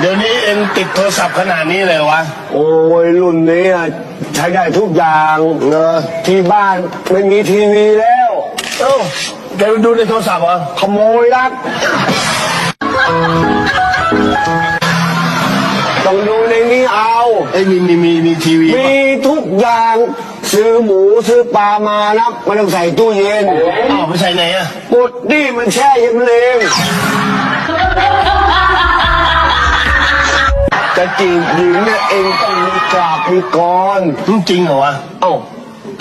เดี๋ยวนี้เองติดโทรศัพท์ขนาดนี้เลยวะ โอ้ยรุ่นนี้อะใช้ได้ทุกอย่างเนอะที่บ้านไม่มีทีวีแล้ว เอ้าแกไปดูในโทรศัพท์เหรอขโมยรัก ต้องดูในนี้เอา เอ้ยมีมีมีมีทีวีมีทุกอย่าง ซื้อหมูซื้อปลามานะไม่ต้องใส่ตู้เย็นอ้าวไปใส่ไหนอะปดนี่มันแช่เย็นเอง จะจีบหญิงเนี่ยเองต้องมีกราบมีกรจริงเหรอวะ เอ้า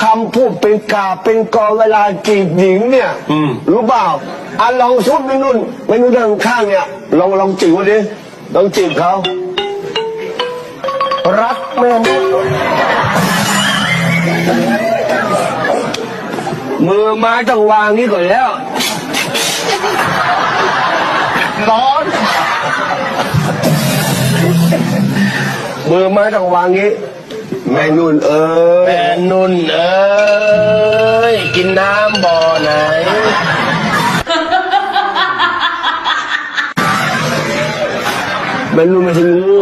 คำพูดเป็นกาเป็นกรเวลาจีบหญิงเนี่ยอืม รู้เปล่าอะลองชุดไม่นุ่นไม่นุ่นด้านข้างเนี่ย ลองลองจีบเขาดิลองจีบเขารักแม่นุชมือไม้ต้องวางนี้ก่อนแล้ว ร้อน มือไม้ต้องวางนี้ แม่นุ่นเอ้ยแม่นุ่นเอ้ยกินน้ำบ่อไหน แม่นุ่นไม่ใช่งู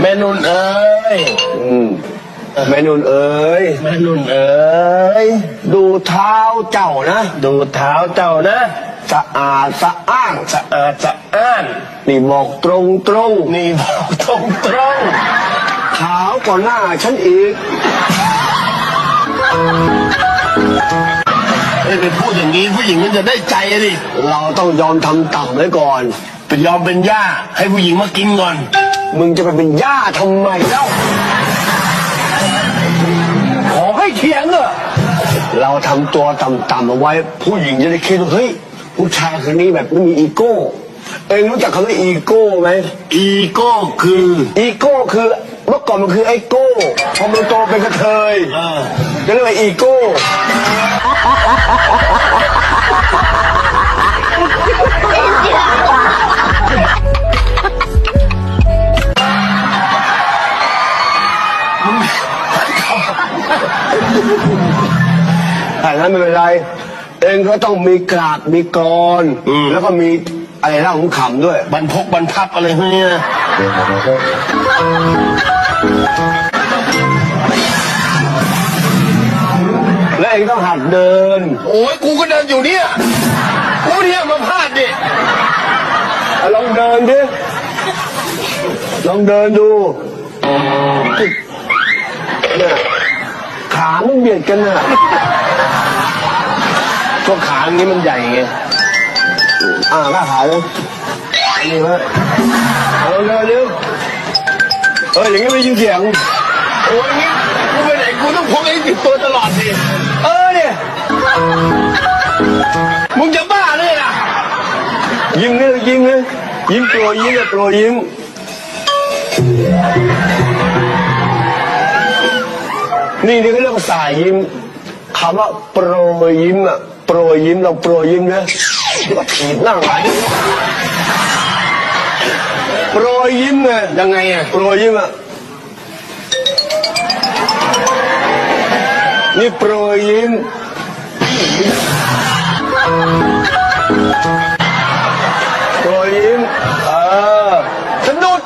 แม่นุ่นเอ้ยอืมแม่นุ่นเอ้ยแม่นุ่นเอ้ยดูเท้าเจ้านะ ดูเท้าเจ้านะ สะอาดสะอ้านสะอาดสะอ้านนี่บอกตรงตรงนี่บอกตรงตรงๆขาวกว่าหน้าฉันอีกเอ้ยไปพูดอย่างนี้ผู้หญิงมันจะได้ใจอะดิเราต้องยอมทำต่ำไว้ก่อน ไปยอมเป็นหญ้าให้ผู้หญิงมากินก่อน มึงจะไปเป็นย่าทำไมเล่าขอให้เถียงเหรอเราทำตัวต่ำๆเอาไว้ ผู้หญิงจะได้คิดว่าเฮ้ย ผู้ชายคนนี้แบบไม่มีอีโก้ เองรู้จักคำว่าอีโก้ไหมอีโก้คือ อีโก้คือเมื่อก่อนมันคือไอโก้พอมันโตเป็นกระเทยเออ ก็เรียกว่าอีโก้ถ้างั้นไม่เป็นไร เองก็ต้องมีกราบมีกรอนแล้วก็มีอะไรเล่าของขำด้วย บรรพกบรรพับอะไรพวกนี้นะและเองต้องหัดเดิน โอ้ยกูก็เดินอยู่เนี่ยกูเนี่ยมาพลาดดิเอาลองเดินดิ ลองเดินดูเนี่ยขามันเบียดกันน่ะ ก็ขาอย่างนี้มันใหญ่ไง อ่าหน้าขาเลยอันนี้ไว้เอาลองเดินเร็วเอออย่างนี้ไม่ยินเสียงโอ้ยงี้กูไปไหนกูต้องพกไอ้ติดตัวตลอดดิเออเนี่ยมึงจะบ้าเลยอะยิ้มเลยยิ้มเลยยิ้มโปรยยิ้มเลยโปรยยิ้มนี่นี่เขาเรียกว่าสายยิ้มคำว่าโปรยยิ้มอะ โปรยยิ้มเราโปรยยิ้มนะที่ว่าถีบหน้าหลายโปรยยิ้มไงยังไงอะโปรยยิ้มอะนี่โปรยยิ้มโปรยยิ้มเออสะดุด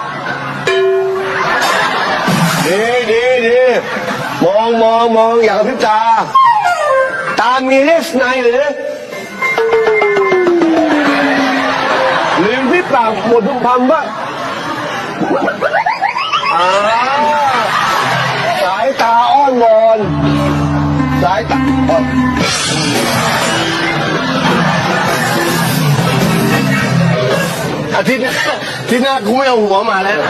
ดีดีดีมองมองมองอย่ากระพริบตา ตามีเลสไนหรือลืมที่ปากหมดทุกคำว่าสายตาอ้อนวอนสายตาอาทิตย์ที่หน้ากูไม่เอาหัวมาแล้ว